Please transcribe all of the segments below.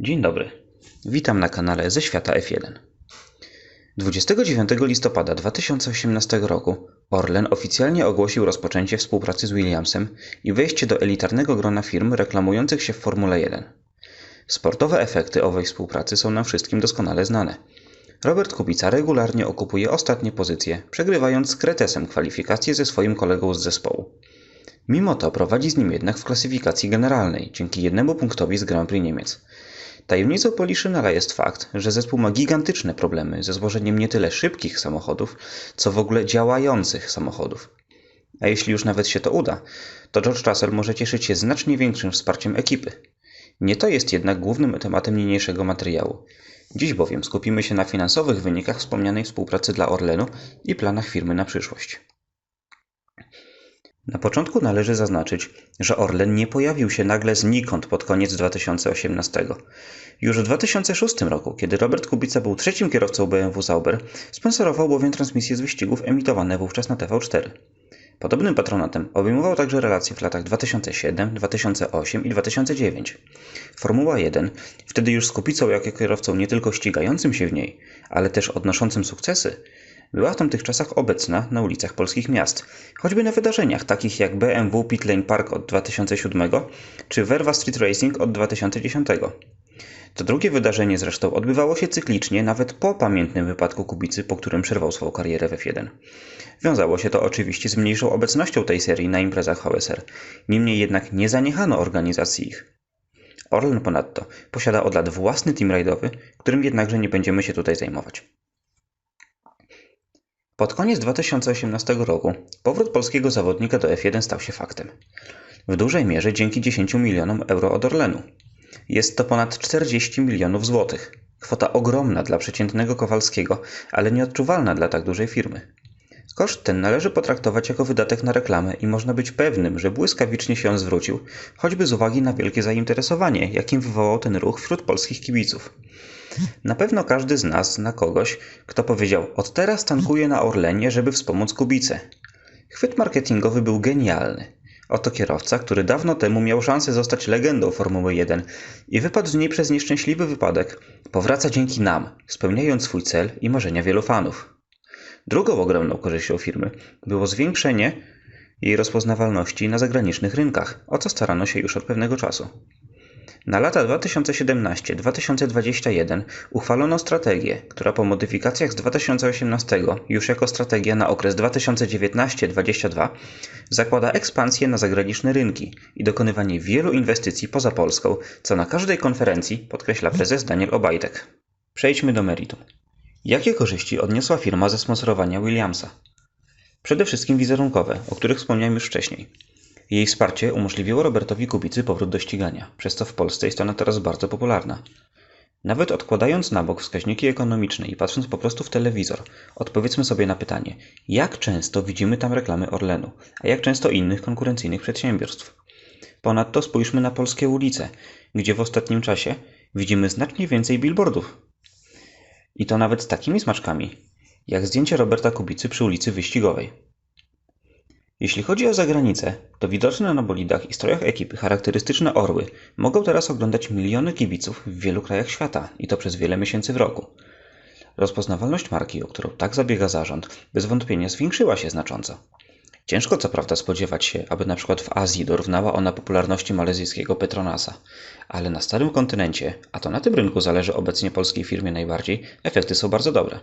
Dzień dobry. Witam na kanale ze świata F1. 29 listopada 2018 roku Orlen oficjalnie ogłosił rozpoczęcie współpracy z Williamsem i wejście do elitarnego grona firm reklamujących się w Formule 1. Sportowe efekty owej współpracy są nam wszystkim doskonale znane. Robert Kubica regularnie okupuje ostatnie pozycje, przegrywając z Kretesem kwalifikacje ze swoim kolegą z zespołu. Mimo to prowadzi z nim jednak w klasyfikacji generalnej, dzięki jednemu punktowi z Grand Prix Niemiec. Tajemnicą Poliszynela jest fakt, że zespół ma gigantyczne problemy ze złożeniem nie tyle szybkich samochodów, co w ogóle działających samochodów. A jeśli już nawet się to uda, to George Russell może cieszyć się znacznie większym wsparciem ekipy. Nie to jest jednak głównym tematem niniejszego materiału. Dziś bowiem skupimy się na finansowych wynikach wspomnianej współpracy dla Orlenu i planach firmy na przyszłość. Na początku należy zaznaczyć, że Orlen nie pojawił się nagle znikąd pod koniec 2018. Już w 2006 roku, kiedy Robert Kubica był trzecim kierowcą BMW Sauber, sponsorował bowiem transmisje z wyścigów emitowane wówczas na TV4. Podobnym patronatem obejmował także relacje w latach 2007, 2008 i 2009. Formuła 1, wtedy już z Kubicą jako kierowcą nie tylko ścigającym się w niej, ale też odnoszącym sukcesy, była w tamtych czasach obecna na ulicach polskich miast, choćby na wydarzeniach takich jak BMW Pit Lane Park od 2007 czy Verva Street Racing od 2010. To drugie wydarzenie zresztą odbywało się cyklicznie nawet po pamiętnym wypadku Kubicy, po którym przerwał swoją karierę w F1. Wiązało się to oczywiście z mniejszą obecnością tej serii na imprezach VSR, niemniej jednak nie zaniechano organizacji ich. Orlen ponadto posiada od lat własny team rajdowy, którym jednakże nie będziemy się tutaj zajmować. Pod koniec 2018 roku powrót polskiego zawodnika do F1 stał się faktem. W dużej mierze dzięki 10 milionom euro od Orlenu. Jest to ponad 40 milionów złotych. Kwota ogromna dla przeciętnego Kowalskiego, ale nieodczuwalna dla tak dużej firmy. Koszt ten należy potraktować jako wydatek na reklamę i można być pewnym, że błyskawicznie się on zwrócił, choćby z uwagi na wielkie zainteresowanie, jakim wywołał ten ruch wśród polskich kibiców. Na pewno każdy z nas zna kogoś, kto powiedział: Od teraz tankuję na Orlenie, żeby wspomóc Kubicę. Chwyt marketingowy był genialny. Oto kierowca, który dawno temu miał szansę zostać legendą Formuły 1 i wypadł z niej przez nieszczęśliwy wypadek, powraca dzięki nam, spełniając swój cel i marzenia wielu fanów. Drugą ogromną korzyścią firmy było zwiększenie jej rozpoznawalności na zagranicznych rynkach, o co starano się już od pewnego czasu. Na lata 2017-2021 uchwalono strategię, która po modyfikacjach z 2018 już jako strategia na okres 2019-2022 zakłada ekspansję na zagraniczne rynki i dokonywanie wielu inwestycji poza Polską, co na każdej konferencji podkreśla prezes Daniel Obajtek. Przejdźmy do meritum. Jakie korzyści odniosła firma ze sponsorowania Williamsa? Przede wszystkim wizerunkowe, o których wspomniałem już wcześniej. Jej wsparcie umożliwiło Robertowi Kubicy powrót do ścigania, przez co w Polsce jest ona teraz bardzo popularna. Nawet odkładając na bok wskaźniki ekonomiczne i patrząc po prostu w telewizor, odpowiedzmy sobie na pytanie, jak często widzimy tam reklamy Orlenu, a jak często innych konkurencyjnych przedsiębiorstw. Ponadto spójrzmy na polskie ulice, gdzie w ostatnim czasie widzimy znacznie więcej billboardów. I to nawet z takimi smaczkami, jak zdjęcie Roberta Kubicy przy ulicy Wyścigowej. Jeśli chodzi o zagranicę, to widoczne na bolidach i strojach ekipy charakterystyczne orły mogą teraz oglądać miliony kibiców w wielu krajach świata i to przez wiele miesięcy w roku. Rozpoznawalność marki, o którą tak zabiega zarząd, bez wątpienia zwiększyła się znacząco. Ciężko co prawda spodziewać się, aby przykład w Azji dorównała ona popularności malezyjskiego Petronasa, ale na starym kontynencie, a to na tym rynku zależy obecnie polskiej firmie najbardziej, efekty są bardzo dobre.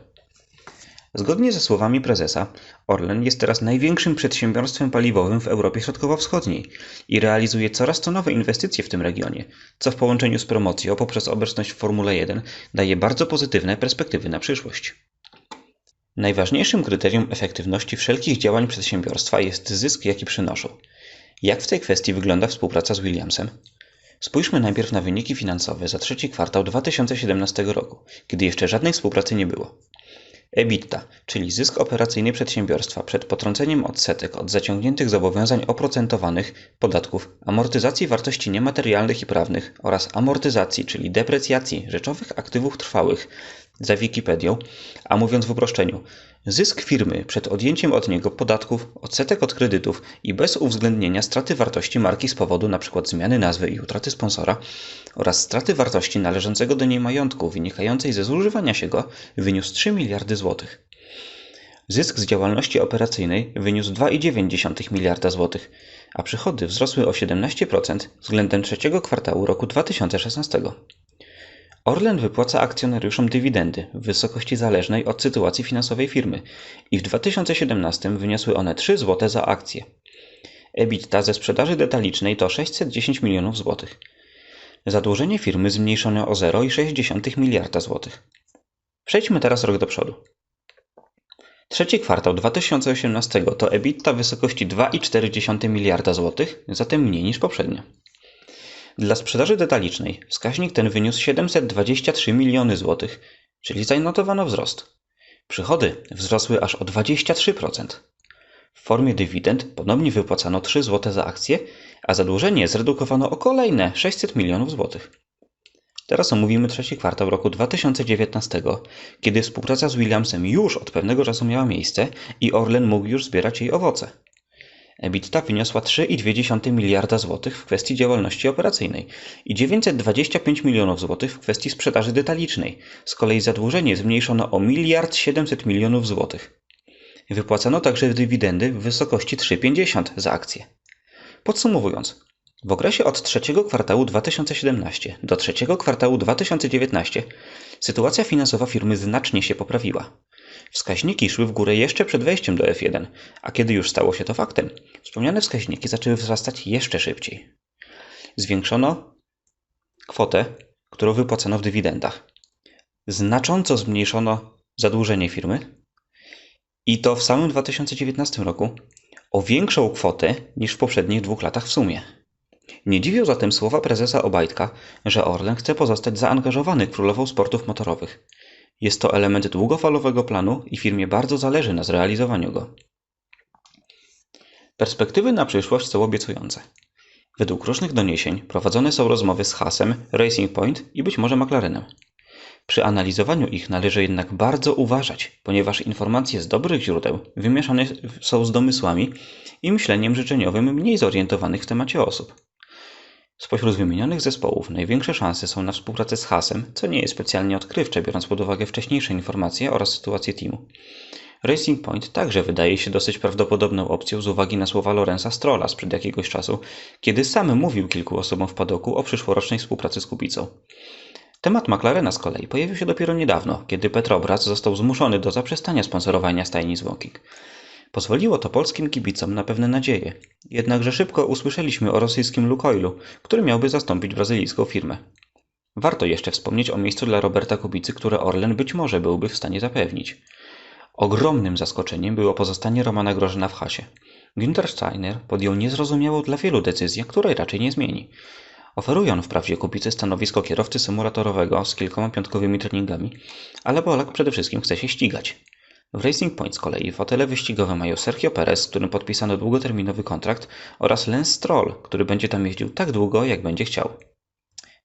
Zgodnie ze słowami prezesa, Orlen jest teraz największym przedsiębiorstwem paliwowym w Europie Środkowo-Wschodniej i realizuje coraz to nowe inwestycje w tym regionie, co w połączeniu z promocją poprzez obecność w Formule 1 daje bardzo pozytywne perspektywy na przyszłość. Najważniejszym kryterium efektywności wszelkich działań przedsiębiorstwa jest zysk, jaki przynoszą. Jak w tej kwestii wygląda współpraca z Williamsem? Spójrzmy najpierw na wyniki finansowe za trzeci kwartał 2017 roku, kiedy jeszcze żadnej współpracy nie było. EBITDA, czyli zysk operacyjny przedsiębiorstwa przed potrąceniem odsetek od zaciągniętych zobowiązań oprocentowanych, podatków, amortyzacji wartości niematerialnych i prawnych oraz amortyzacji, czyli deprecjacji rzeczowych aktywów trwałych, za Wikipedią, a mówiąc w uproszczeniu, zysk firmy przed odjęciem od niego podatków, odsetek od kredytów i bez uwzględnienia straty wartości marki z powodu np. zmiany nazwy i utraty sponsora oraz straty wartości należącego do niej majątku wynikającej ze zużywania się go wyniósł 3 miliardy złotych. Zysk z działalności operacyjnej wyniósł 2,9 miliarda złotych, a przychody wzrosły o 17% względem trzeciego kwartału roku 2016. Orlen wypłaca akcjonariuszom dywidendy w wysokości zależnej od sytuacji finansowej firmy i w 2017 wyniosły one 3 zł za akcję. EBITDA ze sprzedaży detalicznej to 610 milionów złotych. Zadłużenie firmy zmniejszono o 0,6 miliarda złotych. Przejdźmy teraz rok do przodu. Trzeci kwartał 2018 to EBITDA wysokości 2,4 miliarda złotych, zatem mniej niż poprzednio. Dla sprzedaży detalicznej wskaźnik ten wyniósł 723 miliony złotych, czyli zanotowano wzrost. Przychody wzrosły aż o 23%. W formie dywidend ponownie wypłacano 3 zł za akcję, a zadłużenie zredukowano o kolejne 600 milionów złotych. Teraz omówimy trzeci kwartał roku 2019, kiedy współpraca z Williamsem już od pewnego czasu miała miejsce i Orlen mógł już zbierać jej owoce. EBITDA wyniosła 3,2 miliarda złotych w kwestii działalności operacyjnej i 925 milionów złotych w kwestii sprzedaży detalicznej. Z kolei zadłużenie zmniejszono o 1 700 milionów złotych. Wypłacano także dywidendy w wysokości 3,50 za akcję. Podsumowując, w okresie od trzeciego kwartału 2017 do trzeciego kwartału 2019 sytuacja finansowa firmy znacznie się poprawiła. Wskaźniki szły w górę jeszcze przed wejściem do F1, a kiedy już stało się to faktem, wspomniane wskaźniki zaczęły wzrastać jeszcze szybciej. Zwiększono kwotę, którą wypłacono w dywidendach. Znacząco zmniejszono zadłużenie firmy i to w samym 2019 roku o większą kwotę niż w poprzednich dwóch latach w sumie. Nie dziwią zatem słowa prezesa Obajtka, że Orlen chce pozostać zaangażowany królową sportów motorowych. Jest to element długofalowego planu i firmie bardzo zależy na zrealizowaniu go. Perspektywy na przyszłość są obiecujące. Według różnych doniesień prowadzone są rozmowy z Hasem, Racing Point i być może McLarenem. Przy analizowaniu ich należy jednak bardzo uważać, ponieważ informacje z dobrych źródeł wymieszane są z domysłami i myśleniem życzeniowym mniej zorientowanych w temacie osób. Spośród wymienionych zespołów największe szanse są na współpracę z Hasem, co nie jest specjalnie odkrywcze, biorąc pod uwagę wcześniejsze informacje oraz sytuację teamu. Racing Point także wydaje się dosyć prawdopodobną opcją z uwagi na słowa Lorenza Strolla sprzed jakiegoś czasu, kiedy sam mówił kilku osobom w padoku o przyszłorocznej współpracy z Kubicą. Temat McLarena z kolei pojawił się dopiero niedawno, kiedy Petrobras został zmuszony do zaprzestania sponsorowania stajni z Woking. Pozwoliło to polskim kibicom na pewne nadzieje, jednakże szybko usłyszeliśmy o rosyjskim Lukoilu, który miałby zastąpić brazylijską firmę. Warto jeszcze wspomnieć o miejscu dla Roberta Kubicy, które Orlen być może byłby w stanie zapewnić. Ogromnym zaskoczeniem było pozostanie Romana Grożyna w hasie. Günther Steiner podjął niezrozumiałą dla wielu decyzję, której raczej nie zmieni. Oferuje on wprawdzie Kubicy stanowisko kierowcy symulatorowego z kilkoma piątkowymi treningami, ale Polak przede wszystkim chce się ścigać. W Racing Point z kolei fotele wyścigowe mają Sergio Perez, z którym podpisano długoterminowy kontrakt oraz Lance Stroll, który będzie tam jeździł tak długo, jak będzie chciał.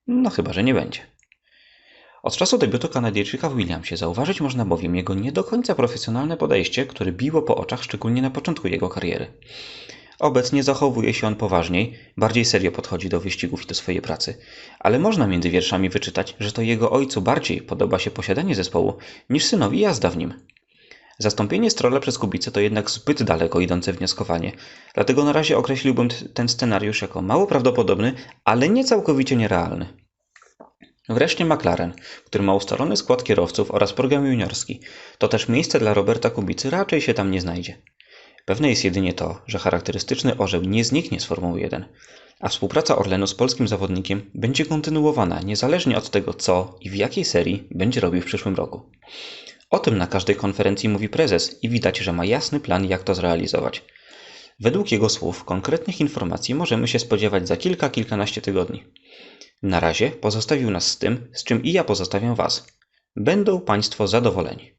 No chyba, że nie będzie. Od czasu debiutu Kanadyjczyka w Williamsie zauważyć można bowiem jego nie do końca profesjonalne podejście, które biło po oczach szczególnie na początku jego kariery. Obecnie zachowuje się on poważniej, bardziej serio podchodzi do wyścigów i do swojej pracy, ale można między wierszami wyczytać, że to jego ojcu bardziej podoba się posiadanie zespołu niż synowi jazda w nim. Zastąpienie Strolla przez Kubicę to jednak zbyt daleko idące wnioskowanie, dlatego na razie określiłbym ten scenariusz jako mało prawdopodobny, ale nie całkowicie nierealny. Wreszcie McLaren, który ma ustalony skład kierowców oraz program juniorski, to też miejsce dla Roberta Kubicy raczej się tam nie znajdzie. Pewne jest jedynie to, że charakterystyczny orzeł nie zniknie z Formuły 1, a współpraca Orlenu z polskim zawodnikiem będzie kontynuowana niezależnie od tego, co i w jakiej serii będzie robił w przyszłym roku. O tym na każdej konferencji mówi prezes i widać, że ma jasny plan, jak to zrealizować. Według jego słów konkretnych informacji możemy się spodziewać za kilka, kilkanaście tygodni. Na razie pozostawił nas z tym, z czym i ja pozostawiam Was. Będą Państwo zadowoleni.